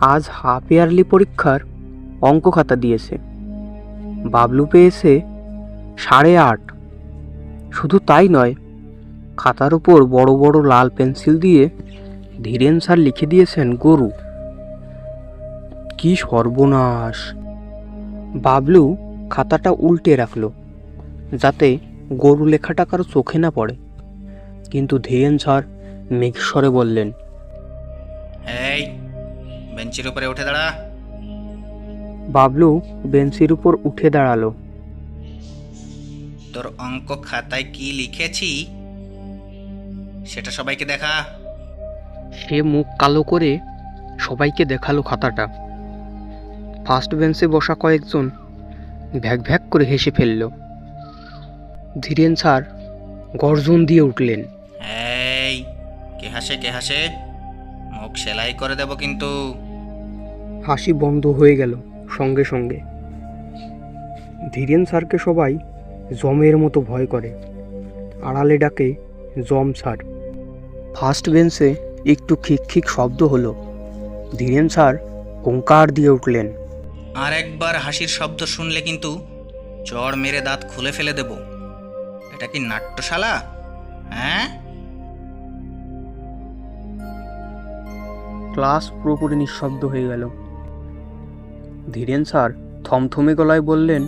আজ half yearly পরীক্ষার অঙ্ক খাতা দিয়েছে। বাবলু পেয়েছে সাড়ে আট। শুধু তাই নয়, খাতার উপর বড় বড় লাল পেন্সিল দিয়ে ধীরেন স্যার লিখে দিয়েছেন, গরু, কি সর্বনাশ। বাবলু খাতাটা উল্টে রাখল, যাতে গরু লেখাটা কারও চোখে না পড়ে। কিন্তু ধীরেন স্যার মেঘস্বরে বললেন বেঞ্চের উপরে উঠে দাঁড়া। বাবলু বেঞ্চির উপর উঠে দাঁড়াল। তোর অঙ্ক খাতায় কি লিখেছি? সেটা সবাইকে দেখা। সে মুখ কালো করে সবাইকে দেখাল খাতাটা। ফার্স্ট বেঞ্চে বসা কয়েকজন ভ্যাক ভ্যাক করে হেসে ফেলল। ধীরেন স্যার গর্জন দিয়ে উঠলেন। এই কে হাসে কে হাসে? মুখ সেলাই করে দেব কিন্তু। হাসি বন্ধ হয়ে গেল সঙ্গে সঙ্গে। ধীরেন স্যারকে সবাই জমের মতো ভয় করে। আড়ালে ডাকে জম স্যার। ফার্স্ট বেঞ্চে একটু খিক খিক শব্দ হলো। ধীরেন স্যার হুঙ্কার দিয়ে উঠলেন। আর একবার হাসির শব্দ শুনলে কিন্তু চড় মেরে দাঁত খুলে ফেলে দেব। এটা কি নাট্যশালা? হ্যাঁ? ক্লাস পুরোপুরি নিঃশব্দ হয়ে গেল। ধীরেন স্যার থমথমে গলায় বললেন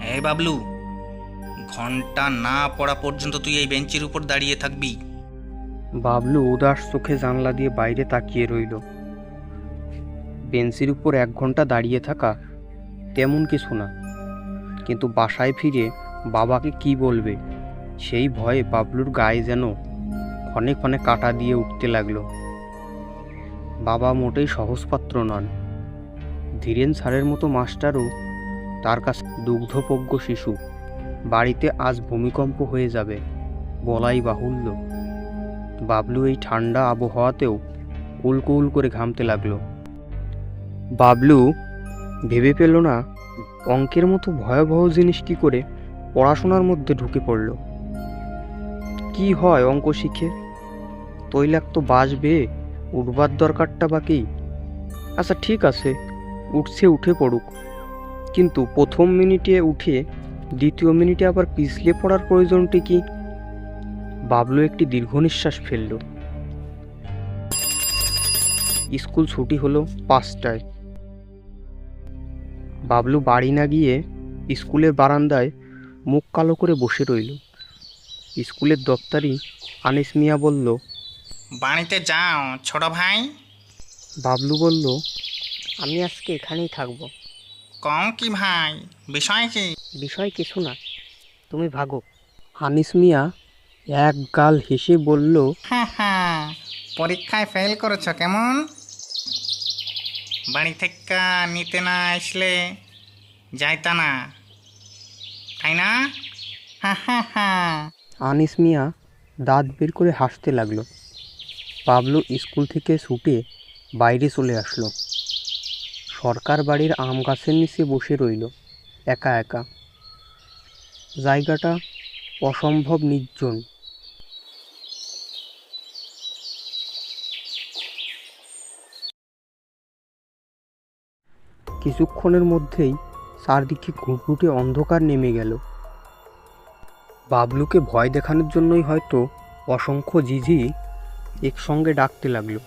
হ্যাঁ বাবলু ঘণ্টা না পড়া পর্যন্ত তুই এই বেঞ্চের উপর দাঁড়িয়ে থাকবি। বাবলু উদাস চোখে জানলা দিয়ে বাইরে তাকিয়ে রইল। বেঞ্চের উপর এক ঘণ্টা দাঁড়িয়ে থাকা তেমন কিছু না। কিন্তু বাসায় ফিরে বাবাকে কি বলবে? সেই ভয়ে বাবলুর গায়ে যেন ক্ষণে ক্ষণে কাটা দিয়ে উঠতে লাগল। বাবা মোটেই সহজপাত্র নন। ধীরেন স্যারের মতো মাস্টারও তার কাছে দুগ্ধপজ্ঞ শিশু। বাড়িতে আজ ভূমিকম্প হয়ে যাবে, বলাই বাহুল্য। বাবলু এই ঠান্ডা আবহাওয়াতেও কুলকুল করে ঘামতে লাগল। বাবলু, ভেবে পেল না, অঙ্কের মতো ভয়াবহ জিনিস কি করে পড়াশোনার মধ্যে ঢুকে পড়ল। কি হয় অঙ্ক শিখে? তৈলাক্ত বাসবে উঠবার দরকারটা বাকি আচ্ছা ঠিক আছে। উঠছে উঠে পড়ুক। কিন্তু প্রথম মিনিটে উঠে দ্বিতীয় মিনিটে আবার পিছলে পড়ার প্রয়োজনটি কি? বাবলু একটি দীর্ঘ নিঃশ্বাস ফেলল। স্কুল ছুটি হলো পাঁচটায়। বাবলু বাড়ি না গিয়ে স্কুলের বারান্দায় মুখ কালো করে বসে রইল। স্কুলের দপ্তরি আনিস মিয়া বলল বাড়িতে যাও ছোট ভাই। বাবলু বলল আমি আজকে এখানেই থাকব। কম কি ভাই? বিষয় কি? বিষয় কিছু না তুমি ভাগো। আনিস মিয়া এক গাল হেসে বলল হ্যাঁ হ্যাঁ পরীক্ষায় ফেল করেছ কেমন? বাড়ি থেকে নিতে না আসলে যাইতা না তাই না? হ্যাঁ হ্যাঁ হ্যাঁ। আনিস মিয়া দাঁত বের করে হাসতে লাগল। পাবলু স্কুল থেকে ছুটে বাইরে চলে আসলো। সরকার বাড়ির আম গাছের নিচে বসে রইল, একা একা। জায়গাটা অসম্ভব নির্জন। কিছুক্ষণের মধ্যেই চারদিকে ঘুটঘুটে অন্ধকার নেমে গেল। বাবলুকে ভয় দেখানোর জন্যই হয়তো অসংখ্য জিঝি একসঙ্গে ডাকতে লাগল।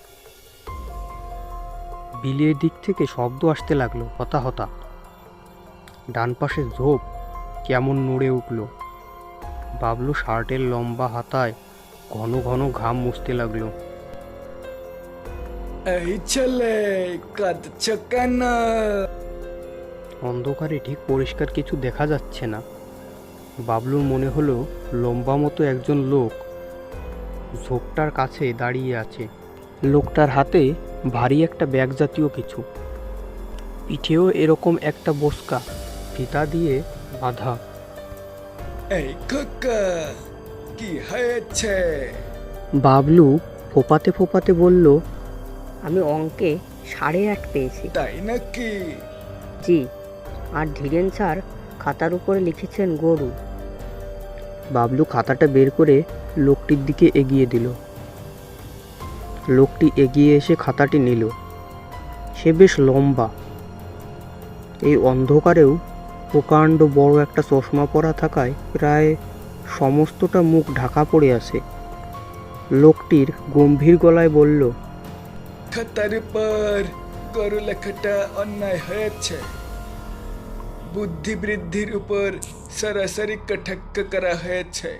বিলের দিক থেকে শব্দ আসতে লাগল হতা হতা। ডান পাশে ঝোপ কেমন নড়ে উঠল। বাবলু শার্টের লম্বা হাতায় ঘন ঘন ঘাম মুছতে লাগল। এই ছেলে কাঁদছ কেন? অন্ধকারে ঠিক পরিষ্কার কিছু দেখা যাচ্ছে না। বাবলুর মনে হলো লম্বা মতো একজন লোক ঝোপটার কাছে দাঁড়িয়ে আছে। লোকটার হাতে ভারী একটা ব্যাগ জাতীয় কিছু। পিঠেও এরকম একটা বস্কা ফিতা দিয়ে বাঁধা। এই খোকা কি হয়েছে? বাবলু ফোপাতে ফোপাতে বলল আমি অঙ্কে সাড়ে আট পেয়েছি। তাই নাকি? জি আর ধীরেন স্যার খাতার উপরে লিখেছেন গরু। বাবলু খাতাটা বের করে লোকটির দিকে এগিয়ে দিল। লোকটি এগিয়ে এসে খাতাটি নিল। সে বেশ লম্বা। এই অন্ধকারেও প্রকাণ্ড বড় একটা চশমা পরা থাকায় প্রায় সমস্তটা মুখ ঢাকা পড়ে আছে। লোকটির গম্ভীর গলায় বলল, খাতার উপর গরু লেখাটা অন্যায় হয়েছে। বুদ্ধি বৃদ্ধির উপর সরাসরি কটাক্ষ করা হয়েছে।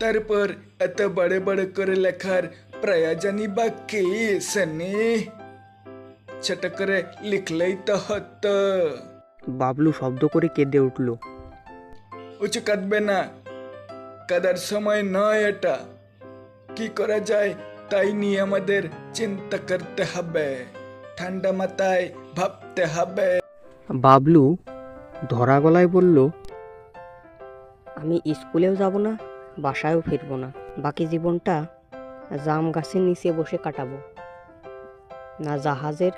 তারপর এত বড় বড় করে লেখার প্রয়োজনই বা কি সনি ছোট করে লিখলেই তো হতো বাবলু শব্দ করে কেঁদে উঠল। উঁচু কাঁদবে না কাদার সময় নয় এটা কি করা যায় তাই নিয়ে আমাদের চিন্তা করতে হবে ঠান্ডা মাথায় ভাবতে হবে বাবলু ধরা গলায় বলল আমি স্কুলেও যাব না বাসায়ও ফিরবো না। বাকি জীবনটা জাম গাছের নিচে বসে কাটাবো। না জাহাজের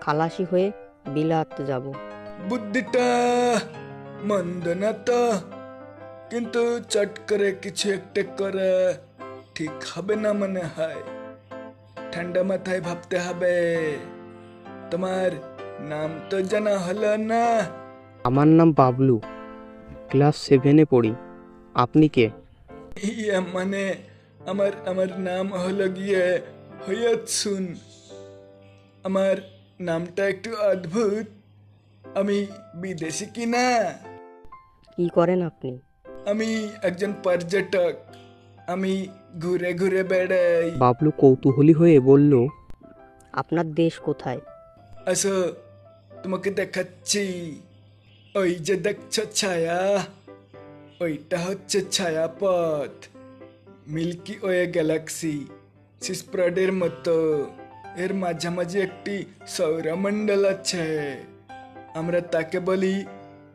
খালাসি হয়ে বিলাত যাব। বুদ্ধিটা মন্দ না তো কিন্তু চট করে কিছু একটা করে ঠিক হবে না মনে হয়। ঠান্ডা মাথায় ভাবতে হবে তোমার নাম তো জানা হলো না। আমার নাম বাবলু ক্লাস সেভেনে পড়ি। আপনি কে? ইয়া মানে আমার আমার নাম হলো গিয়ে হইয়াছুন আমার নামটা একটু অদ্ভুত। আমি বিদেশি কি না? কি করেন আপনি? আমি একজন পর্যটক। আমি ঘুরে ঘুরে বেড়াই। বাবলু কৌতূহলী হয়ে বলল আপনার দেশ কোথায়? আসো তোমাকে দেখাচ্ছি। ওই যে দেখছ ছায়া ওইটা হচ্ছে ছায়াপথ। মিল্কি ওয়ে গ্যালাক্সি সিসপ্রাডের মতো। এর মাঝামাঝি একটি সৌরমণ্ডল আছে। আমরা তাকে বলি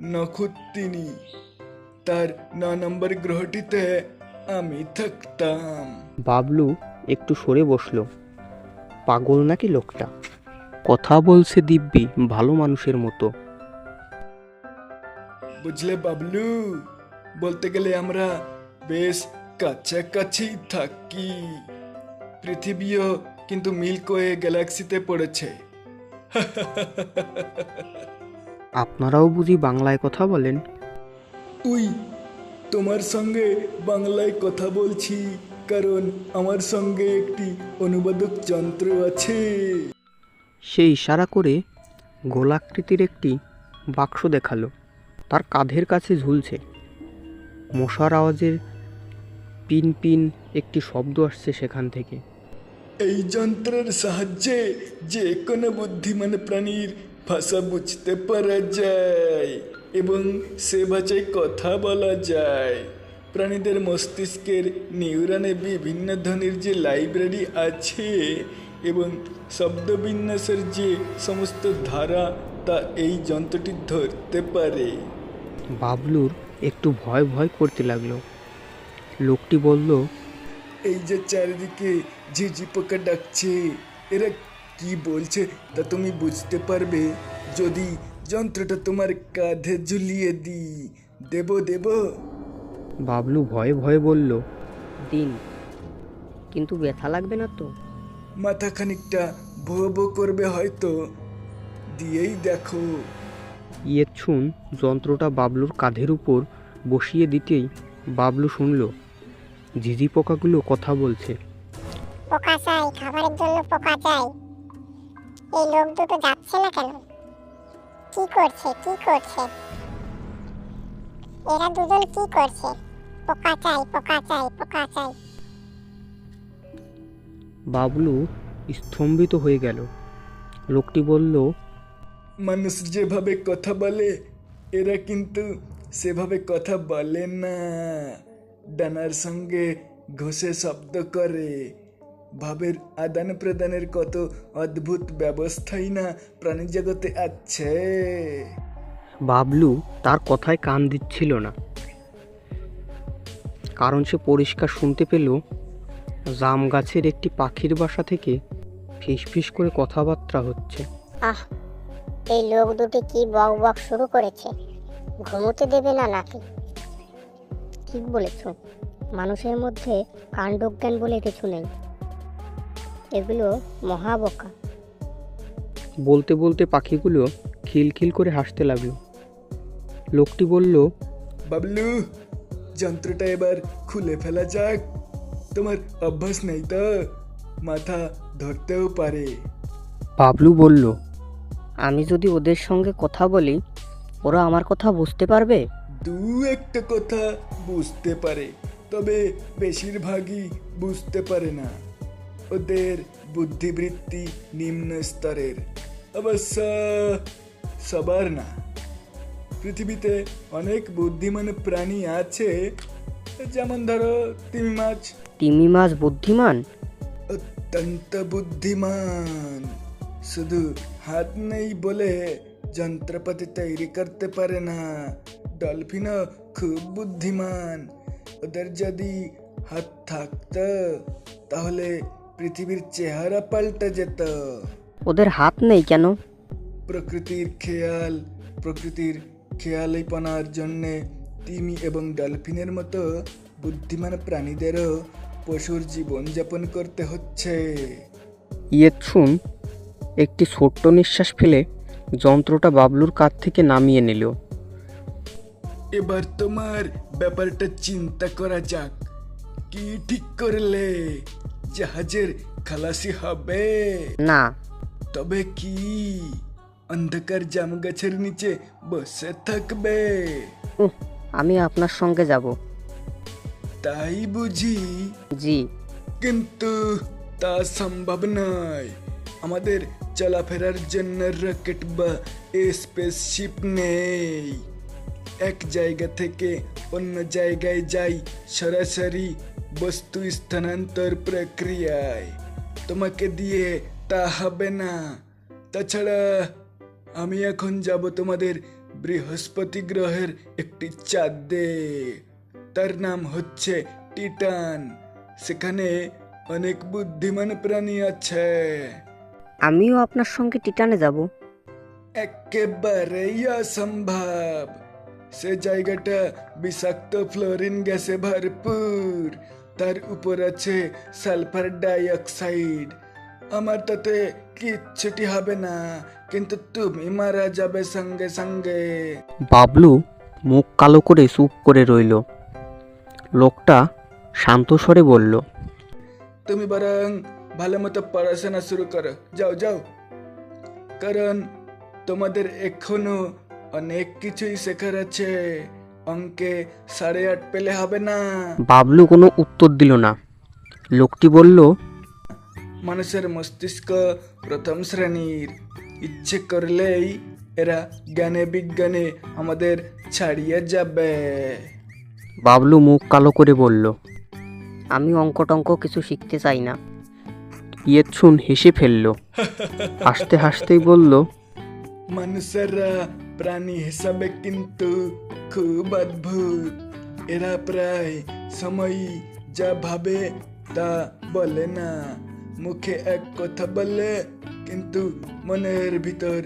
নখুত্তিনি। তার ন নম্বর গ্রহটিতে আমি থাকতাম। বাবলু একটু সরে বসল। পাগল নাকি লোকটা? কথা বলছে দিব্যি ভালো মানুষের মতো। বুঝলে বাবলু? বলতে গেলে আমরা বেশ কাছাকাছি থাকি। পৃথিবীও কিন্তু মিল্কওয়ে গ্যালাক্সিতে পড়েছে। আপনারাও বুঝি বাংলায় কথা বলেন? উই তোমার সঙ্গে বাংলায় কথা বলছি কারণ আমার সঙ্গে একটি অনুবাদক যন্ত্র আছে। সে ইশারা করে গোলাকৃতির একটি বাক্স দেখাল। তার কাঁধের কাছে ঝুলছে। মশার আওয়াজের পিন পিন একটি শব্দ আসছে সেখান থেকে। এই যন্ত্রের সাহায্যে যে কোনো বুদ্ধিমান প্রাণীর ভাষা বুঝতে পারা যায় এবং সে ভাষায় কথা বলা যায়। প্রাণীদের মস্তিষ্কের নিউরনে বিভিন্ন ধ্বনির যে লাইব্রেরি আছে এবং শব্দবিন্যাসের যে সমস্ত ধারা তা এই যন্ত্রটি ধরতে পারে। বাবলুর একটু ভয় ভয় করতে লাগল। লোকটি বলল এই যে চারিদিকে ঝিঝি পোকা ডাকছে এরা কি বলছে তা তুমি বুঝতে পারবে। যদি যন্ত্রটা তোমার কাঁধে ঝুলিয়ে দিই দেব দেব। বাবলু ভয়ে ভয়ে বলল দিন কিন্তু ব্যথা লাগবে না তো? মাথা খানিকটা ভো ভো করবে হয়তো। দিয়েই দেখো। ইয়েছুন যন্ত্রটা বাবলুর কাঁধের উপর বসিয়ে দিতেই বাবলু শুনল ঝিঝি পোকাগুলো কথা বলছে। পোকা চাই খাবারের জন্য পোকা চাই। এই লোক দুটো যাচ্ছে না কেন? কি করছে কি করছে? এরা দুজন কি করছে? পোকা চাই পোকা চাই পোকা চাই। বাবলু স্তম্ভিত হয়ে গেল। লোকটি বলল মানুষ যেভাবে কথা বলে এরা কিন্তু সেভাবে কথা বলে না। ডানার সঙ্গে ঘষে শব্দ করে। ভাবের আদান প্রদানের কত অদ্ভুত ব্যবস্থাই না প্রাণী জগতে আছে। বাবলু তার কথায় কান দিচ্ছিল না। কারণ সে পরিষ্কার শুনতে পেল জাম গাছের একটি পাখির বাসা থেকে ফিসফিস করে কথাবার্তা হচ্ছে। আহ এই লোক দুটি কি বক বক শুরু করেছে? ঘুমোতে দেবে না নাকি? ঠিক বলেছ। মানুষের মধ্যে কাণ্ডজ্ঞান বলে কিছু নেই। এগুলো মহাবকা। বলতে বলতে পাখিগুলো খিলখিল করে হাসতে লাগল। লোকটি বলল বাবলু যন্ত্রটা এবার খুলে ফেলা যাক। তোমার অভ্যাস নেই তো? মাথা ধরতেও পারে। বাবলু বলল আমি যদি ওদের সঙ্গে কথা বলি ওরা আমার কথা বুঝতে পারবে? দু একটা কথা বুঝতে পারে তবে বেশিরভাগই বুঝতে পারে না। ওদের বুদ্ধিবৃত্তি নিম্ন স্তরের। অবশ্য সবার না। পৃথিবীতে অনেক বুদ্ধিমান প্রাণী আছে যেমন ধরো তিমি মাছ। তিমি মাছ বুদ্ধিমান? অত্যন্ত বুদ্ধিমান। শুধু হাত নেই বলে যন্ত্রপাতি তৈরি করতে পারে না। ডলফিনও খুব বুদ্ধিমান। ওদের যদি হাত থাকত তাহলে পৃথিবীর চেহারা পাল্টে যেত। ওদের হাত নেই কেন? প্রকৃতির খেয়াল প্রকৃতির খেয়ালিপনার জন্যে তিমি এবং ডলফিনের মতো বুদ্ধিমান প্রাণীদেরও পশুর জীবনযাপন করতে হচ্ছে। ইয়েৎসুন একটি ছোট্ট নিঃশ্বাস ফেলে যন্ত্রটা বাবলুর কাছ থেকে নামিয়ে নিল। এবার তোমার ব্যাপারটা চিন্তা করা যাক। কি ঠিক করলে? জাহাজের খালাসি হবে। না। তবে কি? অন্ধকার জাম গাছের নিচে বসে থাকবে। উহ, আমি আপনার সঙ্গে যাব। তাই বুঝি? জি। কিন্তু তা সম্ভব নয়। আমাদের চলাফেরার জন্য রকেট বা স্পেসশিপ নেই। এক জায়গা থেকে অন্য জায়গায় যাই, সরাসরি বস্তু স্থানান্তর প্রক্রিয়ায়। তোমাকে দিয়ে তা হবে না। তাছাড়া আমি এখন যাব তোমাদের বৃহস্পতি গ্রহের একটি চাঁদে। তার নাম হচ্ছে টিটান। সেখানে অনেক বুদ্ধিমান প্রাণী আছে। আমিও আপনার সঙ্গে টিটানে যাব। একেবারেই অসম্ভব। সে জায়গাটা বিষাক্ত ফ্লোরিন গ্যাসে ভরপুর। তার উপর আছে সালফার ডাইঅক্সাইড। আমার তাতে কিচ্ছুটি হবে না কিন্তু তুমি মারা যাবে সঙ্গে সঙ্গে। বাবলু মুখ কালো করে চুপ করে রইল। লোকটা শান্ত স্বরে বলল তুমি বরং ভালো মতো পড়াশোনা শুরু করো যাও যাও কারণ তোমাদের এখনও অনেক কিছুই শেখার আছে অঙ্কে সাড়ে আট পেলে হবে না বাবলু কোনো উত্তর দিল না লোকটি বলল মানুষের মস্তিষ্ক প্রথম শ্রেণির ইচ্ছে করলেই এরা জ্ঞানে বিজ্ঞানে আমাদের ছাড়িয়ে যাবে বাবলু মুখ কালো করে বলল আমি অঙ্ক টঙ্ক কিছু শিখতে চাই না ইয়েৎসুন হেসে ফেলল। হাসতে হাসতেই বলল, মানুষেরা প্রাণী হিসাবে কিন্তু খুব অদ্ভুত। এরা প্রায় সময় যা ভাবে তা বলে না। মুখে এক কথা বলে, কিন্তু মনের ভিতর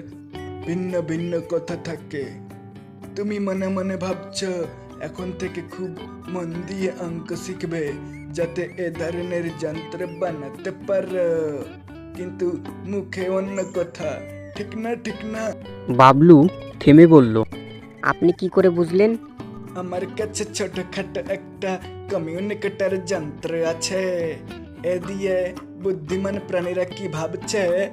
ভিন্ন ভিন্ন কথা থাকে। তুমি মনে মনে ভাবছ এখন থেকে খুব মন দিয়ে অঙ্ক শিখবে যাতে এ ধরনের যন্ত্র বানাতে পার। কিন্তু মুখে অন্য কথা ঠিক না ঠিক না? বাবলু থেমে বলল আপনি কি করে বুঝলেন? আমার কাছে ছোটখাটো একটা কমিউনিকেটর যন্ত্র আছে। এ দিয়ে বুদ্ধিমান প্রাণীরা কি ভাবছে?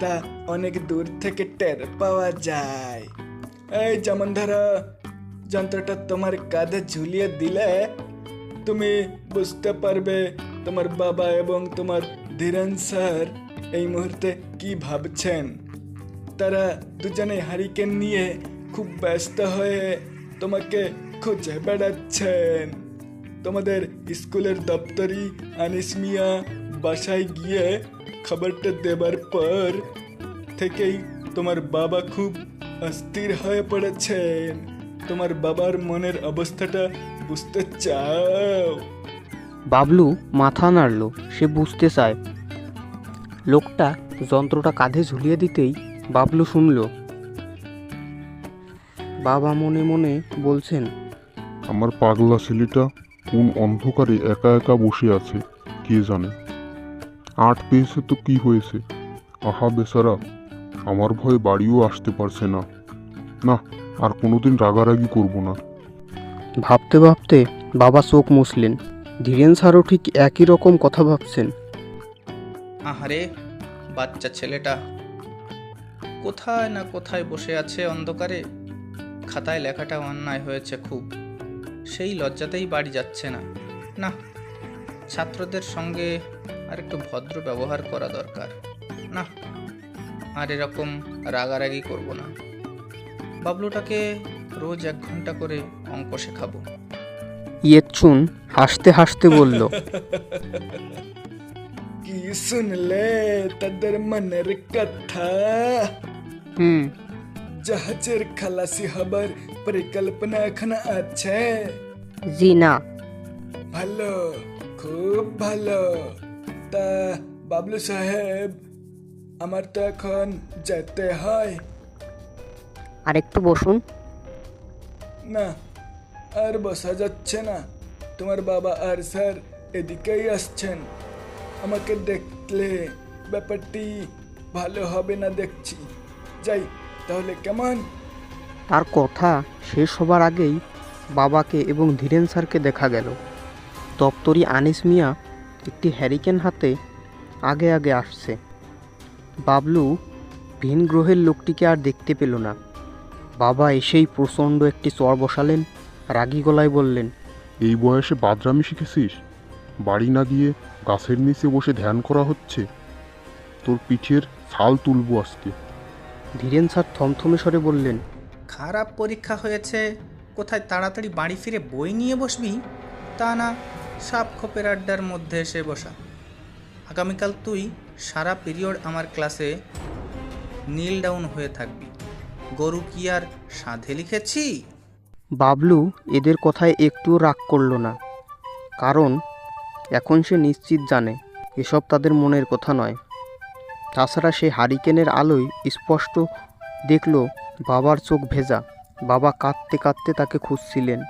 তা অনেক দূর থেকে টের পাওয়া যায়। এই যেমন ধরো যন্ত্রটা তোমার কাঁধে ঝুলিয়ে দিলে তুমি বুঝতে পারবে তোমার বাবা এবং তোমার ধীরেন স্যার এই মুহূর্তে কি ভাবছেন। তারা দুজনে হারিকেন নিয়ে খুব ব্যস্ত হয়ে তোমাকে খুঁজে বেড়াচ্ছেন। তোমাদের স্কুলের দপ্তরি আনিস মিয়া বাসায় গিয়ে খবরটা দেবার পর থেকেই তোমার বাবা খুব অস্থির হয়ে পড়েছেন। তোমার বাবার মনের অবস্থাটা বুঝতে চাও। বাবলু মাথা নাড়ল সে বুঝতে চায়। লোকটা যন্ত্রটা কাঁধে ঝুলিয়ে দিতেই বাবলু শুনল। বাবা মনে মনে বলছেন আমার পাগলা ছেলেটা কোন অন্ধকারে একা একা বসে আছে কে জানে? আট পেয়েছে তো কি হয়েছে? আহা বেচারা আমার ভয়ে বাড়িও আসতে পারছে না। না আর কোনোদিন রাগারাগি করব না। ভাবতে ভাবতে বাবা চোখ মুছলেন। ধীরেন স্যারও ঠিক একই রকম কথা ভাবছেন। আহারে বাচ্চা ছেলেটা। কোথায় না কোথায় বসে আছে অন্ধকারে? খাতায় লেখাটা অন্যায় হয়েছে খুব। সেই লজ্জাতেই বাড়ি যাচ্ছে না। না ছাত্রদের সঙ্গে আর একটু ভদ্র ব্যবহার করা দরকার। না আর এরকম রাগারাগি করব না। বাবলুটাকে রোজ এক ঘণ্টা করে অঙ্ক শেখাবো ইয়েচুন হাসতে হাসতে বলল কি শুনলে তাদের মনের কথা? হুম। জাহাজের খালাসি হবার পরিকল্পনা এখন আছে। জি না। ভালো খুব ভালো। তা বাবলু সাহেব আমার তো এখন যেতে হয়। আর একটু বসুন। না আর বসা যাচ্ছে না। তোমার বাবা আর স্যার এদিকেই আসছেন। আমাকে দেখলে ব্যাপারটি ভালো হবে না দেখছি। যাই তাহলে কেমন? তার কথা শেষ হবার আগেই বাবাকে এবং ধীরেন স্যারকে দেখা গেল। দপ্তরি আনিস মিয়া একটি হ্যারিকেন হাতে আগে আগে আসছে। বাবলু ভিন গ্রহের লোকটিকে আর দেখতে পেল না। বাবা এসেই প্রচণ্ড একটি চর বসালেন রাগী গলায় বললেন এই বয়সে বাদরামি শিখেছিস? বাড়ি না গিয়ে গাছের নিচে বসে ধ্যান করা হচ্ছে? তোর পিঠের ছাল তুলবো আজকে। ধীরেন স্যার থমথমে স্বরে বললেন খারাপ পরীক্ষা হয়েছে। কোথায় তাড়াতাড়ি বাড়ি ফিরে বই নিয়ে বসবি? তা না সাপ খোপের আড্ডার মধ্যে এসে বসা। আগামীকাল তুই সারা পিরিয়ড আমার ক্লাসে নীল ডাউন হয়ে থাকবি। গরু কি আর সাধে লিখেছি? বাবলু এদের কথায় একটু রাগ করল না। কারণ এখন সে নিশ্চিত জানে, এসব তাদের মনের কথা নয়। তাছাড়া সে হারিকেনের আলোয় স্পষ্ট দেখল, বাবার চোখ ভেজা। বাবা কাঁদতে কাঁদতে তাকে খুঁজছিলেন।